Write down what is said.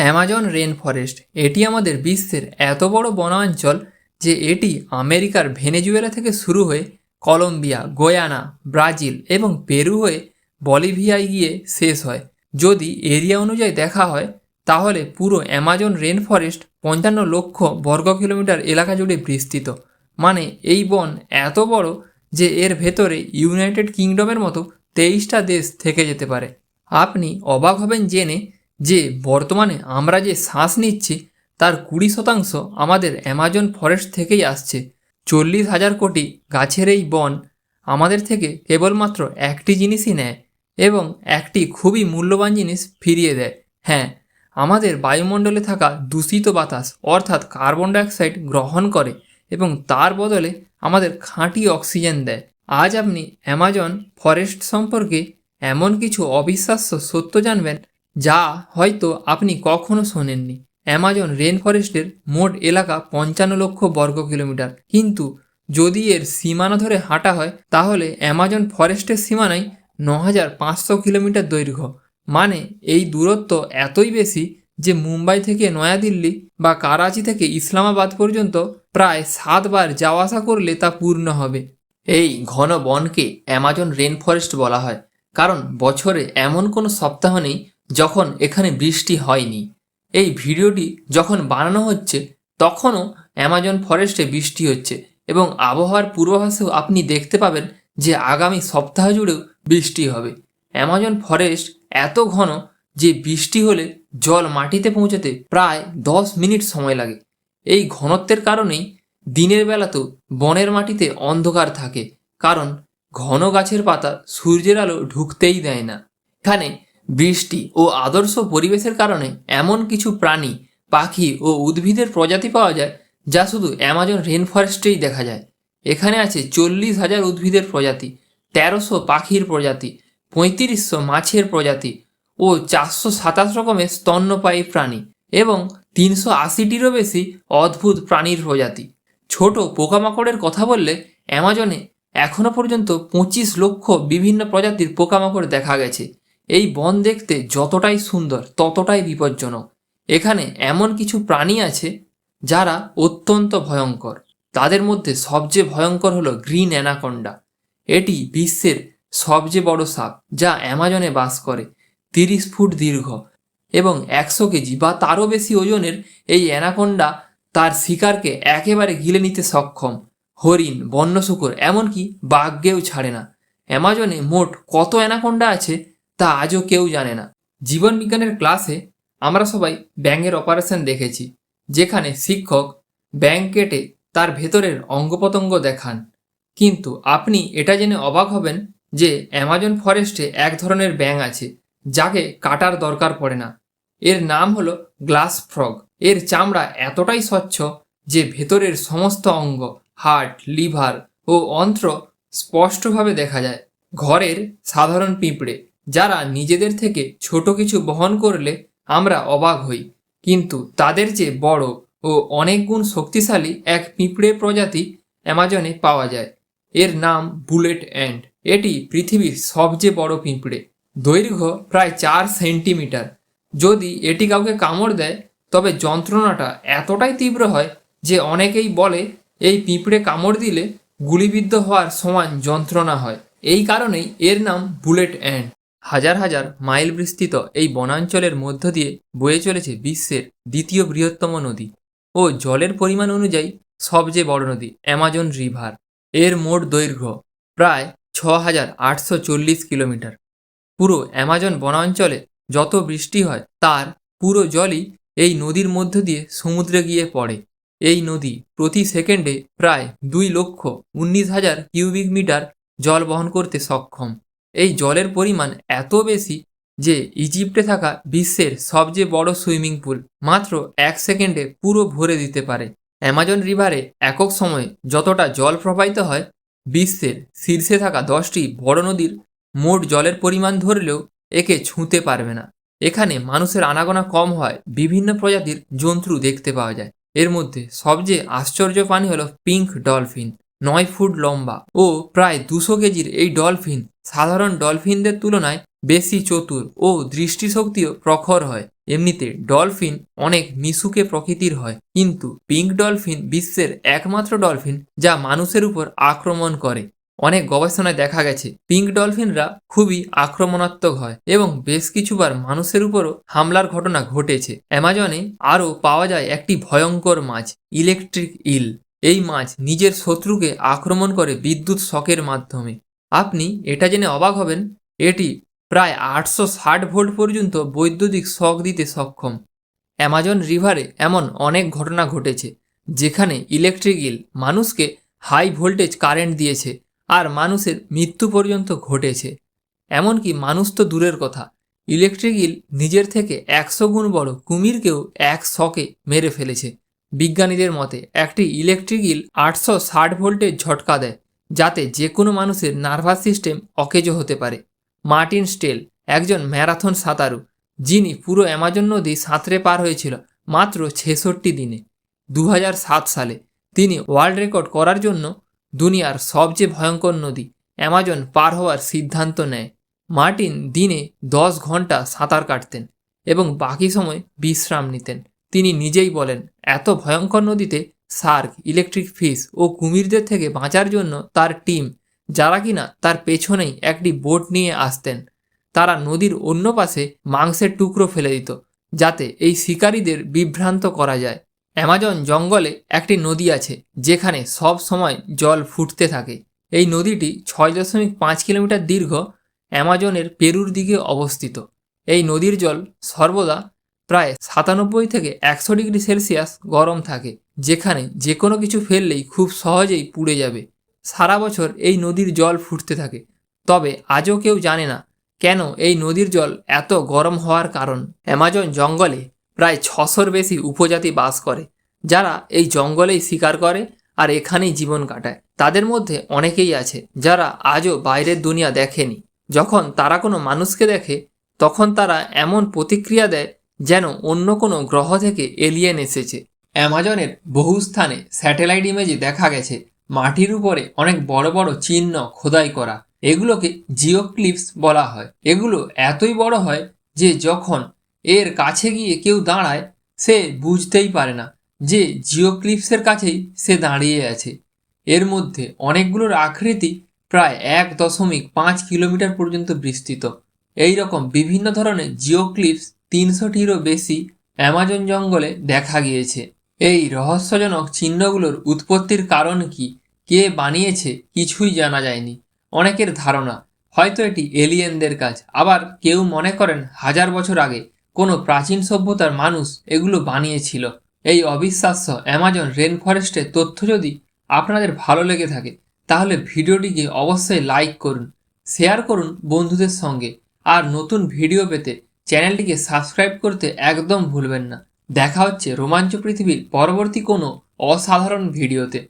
Amazon rain forest এটি আমাদের বিশ্বের এত বড় বনাঞ্চল যে এটি আমেরিকার ভেনেজুয়েলা থেকে শুরু হয়ে কলম্বিয়া, গয়ানা, ব্রাজিল এবং পেরু হয়ে বলিভিয়ায় গিয়ে শেষ হয়। যদি এরিয়া অনুযায়ী দেখা হয়, তাহলে পুরো অ্যামাজন রেন ফরেস্ট পঞ্চান্ন লক্ষ বর্গ কিলোমিটার এলাকা জুড়ে বিস্তৃত। মানে এই বন এত বড় যে এর ভেতরে ইউনাইটেড কিংডমের মতো তেইশটা দেশ থেকে যেতে পারে। আপনি অবাক হবেন জেনে যে বর্তমানে আমরা যে শ্বাস নিচ্ছি, তার কুড়ি শতাংশ আমাদের অ্যামাজন ফরেস্ট থেকেই আসছে। চল্লিশ হাজার কোটি গাছের এই বন আমাদের থেকে কেবলমাত্র একটি জিনিসই নেয় এবং একটি খুবই মূল্যবান জিনিস ফিরিয়ে দেয়। হ্যাঁ আমাদের বায়ুমণ্ডলে থাকা দূষিত বাতাস অর্থাৎ কার্বন ডাইঅক্সাইড গ্রহণ করে এবং তার বদলে আমাদের খাঁটি অক্সিজেন দেয়। আজ আপনি অ্যামাজন ফরেস্ট সম্পর্কে এমন কিছু অবিশ্বাস্য সত্য জানবেন যা হয়তো আপনি কখনো শোনেননি। অ্যামাজন রেন ফরেস্টের মোট এলাকা পঞ্চান্ন লক্ষ বর্গ কিলোমিটার। কিন্তু যদি এর সীমানা ধরে হাঁটা হয়, তাহলে অ্যামাজন ফরেস্টের সীমানায় ন হাজার পাঁচশো কিলোমিটার দৈর্ঘ্য। মানে এই দূরত্ব এতই বেশি যে মুম্বাই থেকে নয়াদিল্লি বা করাচি থেকে ইসলামাবাদ পর্যন্ত প্রায় সাতবার যাওয়া আসা করলে তা পূর্ণ হবে। এই ঘন বনকে অ্যামাজন রেন ফরেস্ট বলা হয়। কারণ বছরে এমন কোনো সপ্তাহ নেই যখন এখানে বৃষ্টি হয়নি। এই ভিডিওটি যখন বানানো হচ্ছে, তখনও অ্যামাজন ফরেস্টে বৃষ্টি হচ্ছে এবং আবহাওয়ার পূর্বাভাসেও আপনি দেখতে পাবেন যে আগামী সপ্তাহ জুড়েও বৃষ্টি হবে। অ্যামাজন ফরেস্ট এত ঘন যে বৃষ্টি হলে জল মাটিতে পৌঁছাতে প্রায় দশ মিনিট সময় লাগে। এই ঘনত্বের কারণেই দিনের বেলাতেও বনের মাটিতে অন্ধকার থাকে, কারণ ঘন গাছের পাতা সূর্যের আলো ঢুকতেই দেয় না। এখানে বৃষ্টি ও আদর্শ পরিবেশের কারণে এমন কিছু প্রাণী, পাখি ও উদ্ভিদের প্রজাতি পাওয়া যায় যা শুধু অ্যামাজন রেন ফরেস্টেই দেখা যায়। এখানে আছে চল্লিশ হাজার উদ্ভিদের প্রজাতি, তেরোশো পাখির প্রজাতি, পঁয়ত্রিশশো মাছের প্রজাতি ও চারশো সাতাশ রকমের স্তন্যপায়ী প্রাণী এবং তিনশো আশিটিরও বেশি অদ্ভুত প্রাণীর প্রজাতি। ছোট পোকামাকড়ের কথা বললে অ্যামাজনে এখনও পর্যন্ত পঁচিশ লক্ষ বিভিন্ন প্রজাতির পোকামাকড় দেখা গেছে। এই বন দেখতে যতটাই সুন্দর, ততটাই বিপজ্জনক। এখানে এমন কিছু প্রাণী আছে যারা অত্যন্ত ভয়ঙ্কর। তাদের মধ্যে সবচেয়ে ভয়ঙ্কর হলো গ্রিন অ্যানাকন্ডা। এটি বিশ্বের সবচেয়ে বড় সাপ, যা অ্যামাজনে বাস করে তিরিশ ফুট দীর্ঘ এবং একশো কেজি বা তারও বেশি ওজনের এই অ্যানাকন্ডা তার শিকারকে একেবারে গিলে নিতে সক্ষম। হরিণ, বন্য শুকর, এমনকি বাঘকেও ছাড়ে না। অ্যামাজনে মোট কত অ্যানাকন্ডা আছে তা আজও কেউ জানে না। জীবন বিজ্ঞানের ক্লাসে আমরা সবাই ব্যাঙের অপারেশন দেখেছি, যেখানে শিক্ষক ব্যাঙ কেটে তার ভেতরের অঙ্গপতঙ্গ দেখান। কিন্তু আপনি এটা জেনে অবাক হবেন যে অ্যামাজন ফরেস্টে এক ধরনের ব্যাঙ আছে, যাকে কাটার দরকার পড়ে না। এর নাম হলো গ্লাস ফ্রগ এর চামড়া এতটাই স্বচ্ছ যে ভেতরের সমস্ত অঙ্গ হার্ট লিভার ও অন্ত্র স্পষ্টভাবে দেখা যায়। ঘরের সাধারণ পিঁপড়ে যারা নিজেদের থেকে ছোট কিছু বহন করলে আমরা অবাক হই। কিন্তু তাদের চেয়ে বড় ও অনেক গুণ শক্তিশালী এক পিঁপড়ে প্রজাতি অ্যামাজনে পাওয়া যায়। এর নাম বুলেট অ্যান্ড। এটি পৃথিবীর সবচেয়ে বড় পিঁপড়ে। দৈর্ঘ্য প্রায় চার সেন্টিমিটার। যদি এটি কাউকে কামড় দেয়, তবে যন্ত্রণাটা এতটাই তীব্র হয় যে অনেকেই বলে, এই পিঁপড়ে কামড় দিলে গুলিবিদ্ধ হওয়ার সমান যন্ত্রণা হয়। এই কারণেই এর নাম বুলেট অ্যান্ড। হাজার হাজার মাইল বিস্তৃত এই বনাঞ্চলের মধ্য দিয়ে বয়ে চলেছে বিশ্বের দ্বিতীয় বৃহত্তম নদী ও জলের পরিমাণ অনুযায়ী সবচেয়ে বড় নদী অ্যামাজন রিভার এর মোট দৈর্ঘ্য প্রায় ছ হাজার আটশো চল্লিশ কিলোমিটার। পুরো অ্যামাজন বনাঞ্চলে যত বৃষ্টি হয়, তার পুরো জলই এই নদীর মধ্য দিয়ে সমুদ্রে গিয়ে পড়ে। এই নদী প্রতি সেকেন্ডে প্রায় দুই লক্ষ উনিশ হাজার কিউবিক মিটার জল বহন করতে সক্ষম। এই জলের পরিমাণ এত বেশি যে ইজিপ্টে থাকা বিশ্বের সবচেয়ে বড় সুইমিং পুল মাত্র এক সেকেন্ডে পুরো ভরে দিতে পারে। অ্যামাজন রিভারে একক সময়ে যতটা জল প্রবাহিত হয়, বিশ্বের শীর্ষে থাকা দশটি বড় নদীর মোট জলের পরিমাণ ধরলেও একে ছুঁতে পারবে না। এখানে মানুষের আনাগোনা কম হয়, বিভিন্ন প্রজাতির জন্তু দেখতে পাওয়া যায়। এর মধ্যে সবচেয়ে আশ্চর্য প্রাণী হলো পিঙ্ক ডলফিন, নয় ফুট লম্বা ও প্রায় দুশো কেজির এই ডলফিন সাধারণ ডলফিনদের তুলনায় বেশি চতুর ও দৃষ্টিশক্তিও প্রখর হয়। এমনিতে ডলফিন অনেক মিশুকে প্রকৃতির হয়, কিন্তু পিঙ্ক ডলফিন বিশ্বের একমাত্র ডলফিন যা মানুষের উপর আক্রমণ করে। অনেক গবেষণায় দেখা গেছে, পিঙ্ক ডলফিনরা খুবই আক্রমণাত্মক হয় এবং বেশ কিছুবার মানুষের উপরও হামলার ঘটনা ঘটেছে। অ্যামাজনে আরও পাওয়া যায় একটি ভয়ঙ্কর মাছ, ইলেকট্রিক ইল। এই মাছ নিজের শত্রুকে আক্রমণ করে বিদ্যুৎ শকের মাধ্যমে। আপনি এটা জেনে অবাক হবেন, এটি প্রায় আটশো ষাট ভোল্ট পর্যন্ত বৈদ্যুতিক শক দিতে সক্ষম। অ্যামাজন রিভারে এমন অনেক ঘটনা ঘটেছে, যেখানে ইলেকট্রিক ইল মানুষকে হাই ভোল্টেজ কারেন্ট দিয়েছে আর মানুষের মৃত্যু পর্যন্ত ঘটেছে। এমনকি মানুষ তো দূরের কথা, ইলেকট্রিক ইল নিজের থেকে একশো গুণ বড় কুমিরকেও এক শকে মেরে ফেলেছে। বিজ্ঞানীদের মতে, একটি ইলেকট্রিক ইল আটশো ষাট ভোল্টের ঝটকা দেয়। যাতে যে কোনো মানুষের নার্ভাস সিস্টেম অকেজো হতে পারে। মার্টিন স্টেল, একজন ম্যারাথন সাঁতারু, যিনি পুরো অ্যামাজন নদী সাঁতরে পার হয়েছিল মাত্র ছেষট্টি দিনে। দু হাজার সাত সালে তিনি ওয়ার্ল্ড রেকর্ড করার জন্য দুনিয়ার সবচেয়ে ভয়ঙ্কর নদী অ্যামাজন পার হওয়ার সিদ্ধান্ত নেয়। মার্টিন দিনে দশ ঘণ্টা সাঁতার কাটতেন এবং বাকি সময় বিশ্রাম নিতেন। তিনি নিজেই বলেন, এত ভয়ঙ্কর নদীতে শার্ক ইলেকট্রিক ফিশ ও কুমিরদের থেকে বাঁচার জন্য তার টিম, যারা কিনা তার পেছনেই একটি বোট নিয়ে আসতেন। তারা নদীর অন্য পাশে মাংসের টুকরো ফেলে দিত, যাতে এই শিকারীদের বিভ্রান্ত করা যায়। অ্যামাজন জঙ্গলে একটি নদী আছে, যেখানে সব সময় জল ফুটতে থাকে। এই নদীটি ছয় দশমিক পাঁচ কিলোমিটার দীর্ঘ, অ্যামাজনের পেরুর দিকে অবস্থিত। এই নদীর জল সর্বদা প্রায় সাতানব্বই থেকে একশো ডিগ্রি সেলসিয়াস গরম থাকে, যেখানে যে কোনো কিছু ফেললেই খুব সহজেই পুড়ে যাবে। সারা বছর এই নদীর জল ফুটতে থাকে। তবে আজও কেউ জানে না কেন এই নদীর জল এত গরম হওয়ার কারণ। অ্যামাজন জঙ্গলে প্রায় ছশোর বেশি উপজাতি বাস করে, যারা এই জঙ্গলেই শিকার করে আর এখানেই জীবন কাটায়। তাদের মধ্যে অনেকেই আছে যারা আজও বাইরের দুনিয়া দেখেনি। যখন তারা কোনো মানুষকে দেখে, তখন তারা এমন প্রতিক্রিয়া দেয় যেন অন্য কোনো গ্রহ থেকে এলিয়েন এসেছে। অ্যামাজনের বহু স্থানে স্যাটেলাইট ইমেজে দেখা গেছে। মাটির উপরে অনেক বড় বড় চিহ্ন খোদাই করা। এগুলোকে জিওক্লিপস বলা হয়। এগুলো এতই বড় হয় যে যখন এর কাছে গিয়ে কেউ দাঁড়ায়, সে বুঝতেই পারে না যে জিওক্লিপসের কাছেই সে দাঁড়িয়ে আছে। এর মধ্যে অনেকগুলোর আকৃতি প্রায় এক দশমিক পাঁচ কিলোমিটার পর্যন্ত বিস্তৃত। এই রকম বিভিন্ন ধরনের জিওক্লিপস তিনশোটিরও বেশি অ্যামাজন জঙ্গলে দেখা গিয়েছে। এই রহস্যজনক চিহ্নগুলোর উৎপত্তির কারণ কি? কে বানিয়েছে? কিছুই জানা যায়নি। অনেকের ধারণা, হয়তো এটি এলিয়েনদের কাজ। আবার কেউ মনে করেন হাজার বছর আগে কোনো প্রাচীন সভ্যতার মানুষ এগুলো বানিয়েছিল। এই অবিশ্বাস্য অ্যামাজন রেন ফরেস্টের তথ্য যদি আপনাদের ভালো লেগে থাকে, তাহলে ভিডিওটিকে অবশ্যই লাইক করুন, শেয়ার করুন বন্ধুদের সঙ্গে। আর নতুন ভিডিও পেতে চ্যানেলটিকে সাবস্ক্রাইব করতে একদম ভুলবেন না। দেখা হচ্ছে রোমাঞ্চ পৃথিবীর পরবর্তী কোনো অসাধারণ ভিডিওতে।